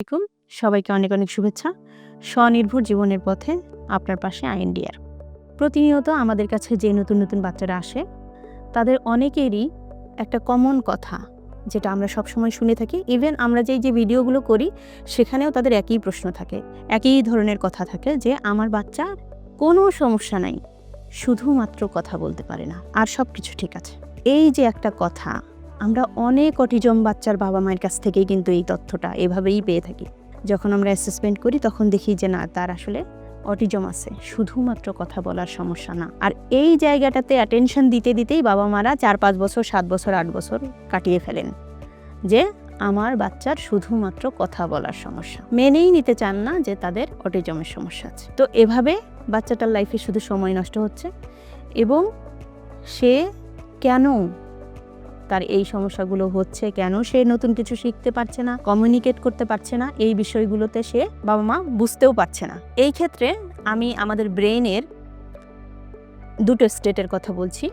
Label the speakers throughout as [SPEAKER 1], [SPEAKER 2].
[SPEAKER 1] আলাইকুম। সবাইকে অনেক অনেক শুভেচ্ছা। স্বনির্ভর জীবনের পথে আপনার পাশে আইএনডিআর প্রতিনিয়ত আমাদের কাছে যে নতুন নতুন বাচ্চারা আসে, তাদের অনেকেরই একটা কমন কথা, যেটা আমরা সবসময় শুনে থাকি। ইভেন আমরা যেই যে ভিডিওগুলো করি, সেখানেও তাদের একই প্রশ্ন থাকে, একই ধরনের কথা থাকে যে, আমার বাচ্চা কোনো সমস্যা নাই, শুধুমাত্র কথা বলতে পারে না, আর সব কিছু ঠিক আছে। এই যে একটা কথা আমরা অনেক অটিজম বাচ্চার বাবা মায়ের কাছ থেকেই কিন্তু এই তথ্যটা এভাবেই পেয়ে থাকি। যখন আমরা অ্যাসেসমেন্ট করি, তখন দেখি যে না, তার আসলে অটিজম আছে। শুধুমাত্র কথা বলার সমস্যা না। আর এই জায়গাটাতে অ্যাটেনশন দিতে দিতেই বাবা মারা চার, পাঁচ বছর, সাত বছর, আট বছর কাটিয়ে ফেলেন যে আমার বাচ্চার শুধুমাত্র কথা বলার সমস্যা। মেনেই নিতে চান না যে তাদের অটিজমের সমস্যা আছে। তো এভাবে বাচ্চাটার লাইফে শুধু সময় নষ্ট হচ্ছে এবং সে কেন তার এই সমস্যাগুলো হচ্ছে কেন সে নতুন কিছু শিখতে পারছে না কমিউনিকেট করতে পারছে না, এই বিষয়গুলোতে সে বাবা মা বুঝতেও পারছে না। এই ক্ষেত্রে আমি আমাদের ব্রেনের দুটো স্টেটের কথা বলছি।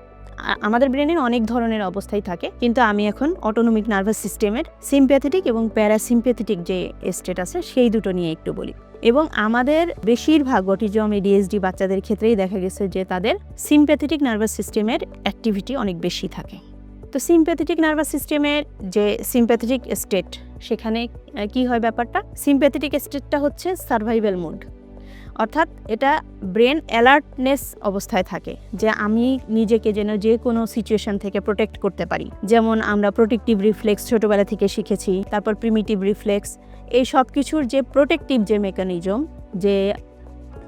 [SPEAKER 1] আমাদের ব্রেনের অনেক ধরনের অবস্থাই থাকে, কিন্তু আমি এখন অটোনমিক নার্ভাস সিস্টেমের সিম্প্যাথেটিক এবং প্যারাসিম্প্যাথেটিক যে স্টেট আছে, সেই দুটো নিয়ে একটু বলি। এবং আমাদের বেশিরভাগ অটিজম এডিএসডি বাচ্চাদের ক্ষেত্রেই দেখা গেছে যে তাদের সিম্প্যাথেটিক নার্ভাস সিস্টেমের অ্যাক্টিভিটি অনেক বেশি থাকে। তো সিম্প্যাথেটিক নার্ভাস সিস্টেমের যে সিম্প্যাথেটিক স্টেট সেখানে কি হয় ব্যাপারটা? সিম্প্যাথেটিক স্টেটটা হচ্ছে সার্ভাইভাল মুড অর্থাৎ এটা ব্রেন অ্যালার্টনেস অবস্থায় থাকে, যে আমি নিজেকে যেন যে কোনো সিচুয়েশন থেকে প্রোটেক্ট করতে পারি। যেমন আমরা প্রোটেক্টিভ রিফ্লেক্স ছোটোবেলা থেকে শিখেছি, তারপর প্রিমিটিভ রিফ্লেক্স এই সব কিছুর যে প্রোটেক্টিভ যে মেকানিজম যে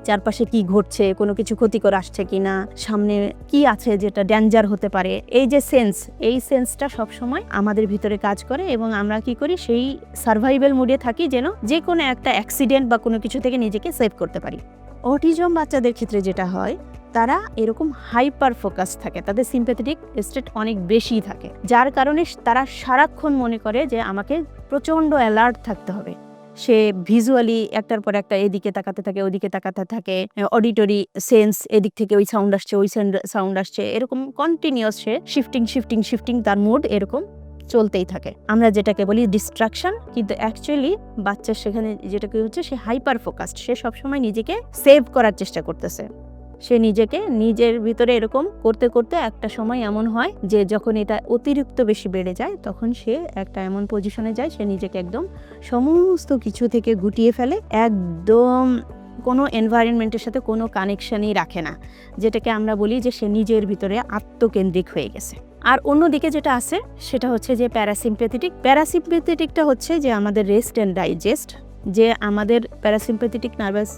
[SPEAKER 1] চারপাশে কি ঘটছে, কোনো কিছু ক্ষতিকর আসছে কি না সামনে কি আছে যেটা ড্যাঞ্জার হতে পারে, এই যে সেন্স এই সেন্সটা সবসময় আমাদের ভিতরে কাজ করে এবং আমরা কি করি, সেই সার্ভাইভাল মুডে থাকি যেন যে কোনো একটা অ্যাক্সিডেন্ট বা কোনো কিছু থেকে নিজেকে সেভ করতে পারি। অটিজম বাচ্চাদের ক্ষেত্রে যেটা হয়, তারা এরকম হাইপার ফোকাস থাকে, তাদের সিম্প্যাথেটিক স্টেট অনেক বেশি থাকে। যার কারণে তারা সারাক্ষণ মনে করে যে আমাকে প্রচণ্ড অ্যালার্ট থাকতে হবে। সে ভিজুয়ালি একটার পর একটা এদিকে তাকাতে থাকে, ওদিকে তাকাতে থাকে অডিটরি সেন্স এদিক থেকে ওই সাউন্ড আসছে, ওই সাউন্ড আসছে, এরকম কন্টিনিউস সে শিফটিং শিফটিং শিফটিং তার মুড এরকম চলতেই থাকে। আমরা যেটাকে বলি ডিস্ট্রাকশন কিন্তু অ্যাকচুয়ালি বাচ্চার সেখানে যেটাকে হচ্ছে সে হাইপার ফোকাসড সে সবসময় নিজেকে সেভ করার চেষ্টা করতেছে। সে নিজেকে নিজের ভিতরে এরকম করতে করতে একটা সময় এমন হয় যে যখন এটা অতিরিক্ত বেশি বেড়ে যায়, তখন সে একটা এমন পজিশনে যায়, সে নিজেকে একদম সমস্ত কিছু থেকে গুটিয়ে ফেলে, একদম কোনো এনভায়রনমেন্টের সাথে কোনো কানেকশানই রাখে না। যেটাকে আমরা বলি যে সে নিজের ভিতরে আত্মকেন্দ্রিক হয়ে গেছে। আর অন্যদিকে যেটা আছে, সেটা হচ্ছে যে প্যারাসিম্প্যাথেটিক প্যারাসিম্প্যাথেটিকটা হচ্ছে যে আমাদের রেস্ট অ্যান্ড ডাইজেস্ট যে আমাদের প্যারাসিম্প্যাথেটিক নার্ভাস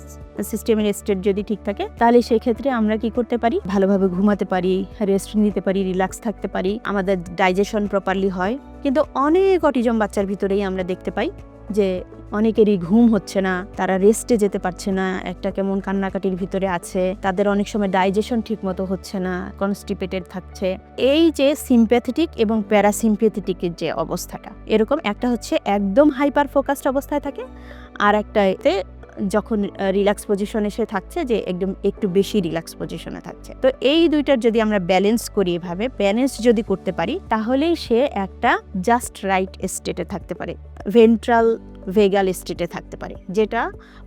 [SPEAKER 1] সিস্টেমের স্টেট যদি ঠিক থাকে, তাহলে সেই ক্ষেত্রে আমরা কি করতে পারি? ভালোভাবে ঘুমাতে পারি রেস্ট নিতে পারি রিল্যাক্স থাকতে পারি, আমাদের ডাইজেশন প্রপারলি হয়। কিন্তু অনেক অটিজম বাচ্চার ভিতরেই আমরা দেখতে পাই যে অনেকেরই ঘুম হচ্ছে না, তারা রেস্টে যেতে পারছে না, একটা কেমন কান্নাকাটির ভিতরে আছে, তাদের অনেক সময় ডাইজেশন ঠিক মতো হচ্ছে না কনস্টিপেটেড থাকছে। এই যে সিম্প্যাথেটিক এবং প্যারাসিম্প্যাথেটিকের যে অবস্থাটা, এরকম একটা হচ্ছে একদম হাইপার ফোকাসড অবস্থায় থাকে, আর একটা এতে যখন রিল্যাক্স পজিশনে সে থাকছে যে একদম একটু বেশি রিল্যাক্স পজিশনে থাকছে। তো এই দুইটার যদি আমরা ব্যালেন্স করি এভাবে ব্যালেন্স যদি করতে পারি, তাহলেই সে একটা জাস্ট রাইট স্টেটে থাকতে পারে। ভেন্ট্রাল ভেগাল স্টেটে থাকতে পারে, যেটা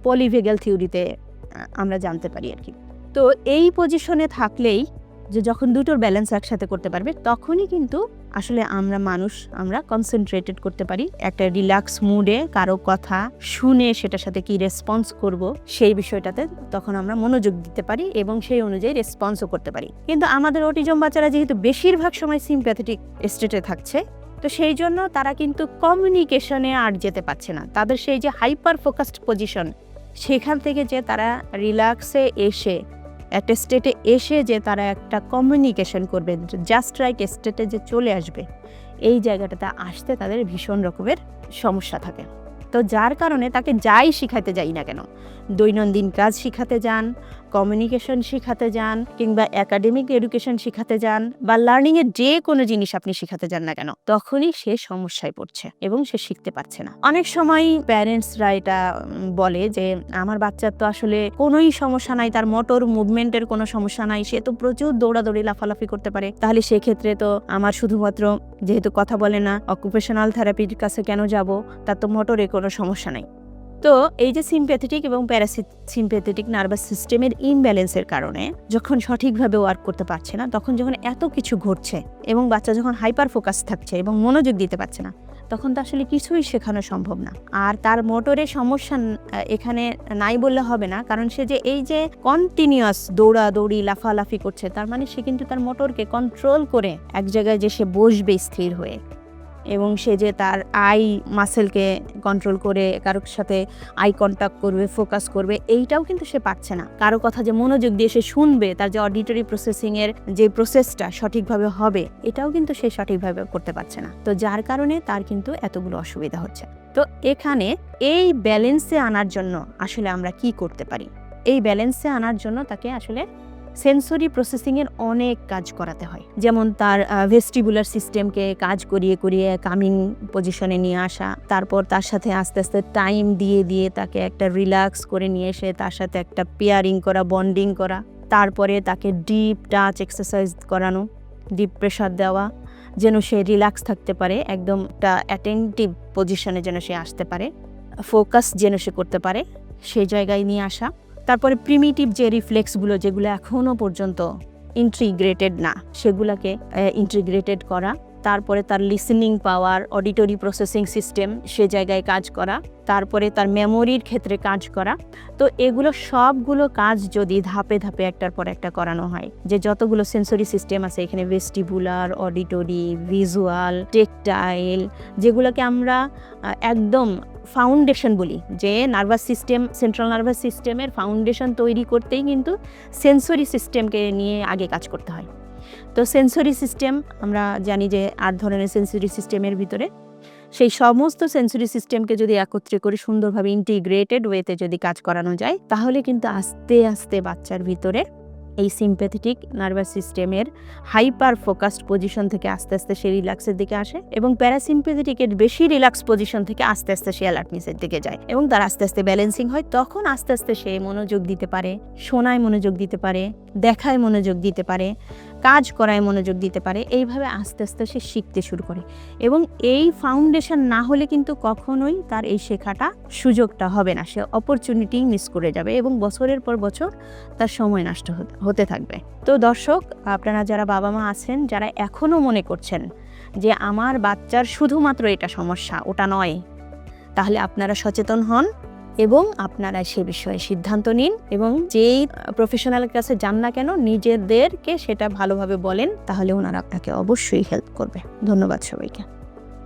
[SPEAKER 1] পলিভেগাল থিওরিতে আমরা জানতে পারি আর কি। তো এই পজিশনে থাকলেই যে যখন দুটোর ব্যালেন্স একসাথে করতে পারবে, তখনই কিন্তু আসলে আমরা মানুষ, আমরা কনসেন্ট্রেটেড করতে পারি। একটা রিল্যাক্স মুডে কারও কথা শুনে সেটার সাথে কি রেসপন্স করব, সেই বিষয়টাতে তখন আমরা মনোযোগ দিতে পারি এবং সেই অনুযায়ী রেসপন্সও করতে পারি। কিন্তু আমাদের অটিজম বাচ্চারা যেহেতু বেশিরভাগ সময় সিম্প্যাথেটিক স্টেটে থাকছে, তো সেই জন্য তারা কিন্তু কমিউনিকেশনে আর যেতে পারছে না। তাদের সেই যে হাইপার ফোকাসড পজিশন সেখান থেকে যে তারা রিল্যাক্সে এসে একটা স্টেটে এসে যে তারা একটা কমিউনিকেশন করবে জাস্ট রাইট স্টেটে যে চলে আসবে, এই জায়গাটাতে আসতে তাদের ভীষণ রকমের সমস্যা থাকে। তো যার কারণে তাকে যাই শিখাতে যাই না কেন, দৈনন্দিন কাজ শিখাতে যান কমিউনিকেশন শিখাতে যান কিংবা একাডেমিক এডুকেশন শিখাতে যান বা লার্নিংয়ের যে কোনো জিনিস আপনি শিখাতে যান না কেন, তখনই সে সমস্যায় পড়ছে এবং সে শিখতে পারছে না। অনেক সময় প্যারেন্টসরা এটা বলে যে, আমার বাচ্চার তো আসলে কোনোই সমস্যা নাই, তার মোটর মুভমেন্টের কোনো সমস্যা নাই, সে তো প্রচুর দৌড়াদৌড়ি, লাফালাফি করতে পারে। তাহলে সেক্ষেত্রে তো আমার শুধুমাত্র যেহেতু কথা বলে না অকুপেশনাল থেরাপির কাছে কেন যাব? তার তো মোটরে কোনো সমস্যা নাই। তো এই যে সিম্প্যাথেটিক এবং প্যারাসিম্প্যাথেটিক নার্ভাস সিস্টেমের ইমব্যালেন্সের কারণে যখন সঠিকভাবে ওয়ার্ক করতে পারছে না, তখন যখন এত কিছু ঘটছে এবং বাচ্চা যখন হাইপার ফোকাস থাকছে এবং মনোযোগ দিতে পারছে না, তখন তো আসলে কিছুই শেখানো সম্ভব না। আর তার মোটরে সমস্যা এখানে নাই বললে হবে না, কারণ সে যে এই যে কন্টিনিউয়াস দৌড়াদৌড়ি, লাফালাফি করছে, তার মানে সে কিন্তু তার মোটরকে কন্ট্রোল করে এক জায়গায় যে সে বসবে স্থির হয়ে। এবং সে যে তার আই মাসেলকে কন্ট্রোল করে, কারোর সাথে আই কন্ট্যাক্ট করবে ফোকাস করবে, এইটাও কিন্তু সে পারছে না। কারও কথা যে মনোযোগ দিয়ে সে শুনবে, তার যে অডিটরি প্রসেসিং এর যে প্রসেসটা সঠিকভাবে হবে, এটাও কিন্তু সে সঠিকভাবে করতে পারছে না। তো যার কারণে তার কিন্তু এতগুলো অসুবিধা হচ্ছে। তো এখানে এই ব্যালেন্সে আনার জন্য আসলে আমরা কি করতে পারি? এই ব্যালেন্সে আনার জন্য তাকে আসলে সেন্সরি প্রসেসিংয়ের অনেক কাজ করাতে হয়। যেমন তার ভেস্টিবুলার সিস্টেমকে কাজ করিয়ে করিয়ে কামিং পজিশনে নিয়ে আসা, তারপর তার সাথে আস্তে আস্তে টাইম দিয়ে দিয়ে তাকে একটা রিল্যাক্স করে নিয়ে এসে তার সাথে একটা পেয়ারিং করা বন্ডিং করা, তারপরে তাকে ডিপ টাচ এক্সারসাইজ করানো ডিপ প্রেশার দেওয়া, যেন সে রিল্যাক্স থাকতে পারে, একদম একটা অ্যাটেন্টিভ পজিশনে যেন সে আসতে পারে ফোকাস যেন সে করতে পারে সেই জায়গায় নিয়ে আসা। তারপরে প্রিমিটিভ যে রিফ্লেক্সগুলো যেগুলো এখনও পর্যন্ত ইন্টিগ্রেটেড না সেগুলোকে ইন্টিগ্রেটেড করা। তারপরে তার listening power auditory processing system সে জায়গায় কাজ করা, তারপরে তার মেমোরির ক্ষেত্রে কাজ করা। তো এগুলো সবগুলো কাজ যদি ধাপে ধাপে একটার পর একটা করানো হয়, যে যতগুলো সেন্সরি সিস্টেম আছে, এখানে ভেস্টিবুলার অডিটরি ভিজুয়াল টেকটাইল যেগুলোকে আমরা একদম ফাউন্ডেশন বলি, যে নার্ভাস সিস্টেম সেন্ট্রাল নার্ভাস সিস্টেমের ফাউন্ডেশন তৈরি করতেই কিন্তু সেন্সরি সিস্টেমকে নিয়ে আগে কাজ করতে হয়। তো সেন্সরি সিস্টেম আমরা জানি যে আট ধরনের সেন্সরি সিস্টেমের ভিতরে। সেই সমস্ত সেন্সরি সিস্টেমকে যদি একত্রে করে সুন্দরভাবে ইন্টিগ্রেটেড ওয়েতে যদি কাজ করানো যায়, তাহলে কিন্তু আস্তে আস্তে বাচ্চার ভিতরে এই সিম্প্যাথেটিক নার্ভাস সিস্টেমের হাইপার ফোকাসড পজিশন থেকে আস্তে আস্তে সে রিল্যাক্সের দিকে আসে এবং প্যারাসিম্প্যাথেটিকের বেশি রিল্যাক্স পজিশন থেকে আস্তে আস্তে সে অ্যালার্টনেসের দিকে যায় এবং তার আস্তে আস্তে ব্যালেন্সিং হয়, তখন আস্তে আস্তে সে মনোযোগ দিতে পারে, শোনায় মনোযোগ দিতে পারে, দেখায় মনোযোগ দিতে পারে। কাজ করায় মনোযোগ দিতে পারে, এইভাবে আস্তে আস্তে সে শিখতে শুরু করে। এবং এই ফাউন্ডেশন না হলে কিন্তু কখনোই তার এই শেখাটা সুযোগটা হবে না। সে অপরচুনিটি মিস করে যাবে এবং বছরের পর বছর তার সময় নষ্ট হতে- থাকবে। তো দর্শক, আপনারা যারা বাবা মা আছেন, যারা এখনও মনে করছেন যে আমার বাচ্চার শুধুমাত্র এটা সমস্যা, ওটা নয়, তাহলে আপনারা সচেতন হন। এবং আপনারা সে বিষয়ে সিদ্ধান্ত নিন এবং যেই প্রফেশনাল কাছে যান না কেন নিজেদেরকে সেটা ভালোভাবে বলেন, তাহলে ওনারা আপনাকে অবশ্যই হেল্প করবে। ধন্যবাদ সবাইকে।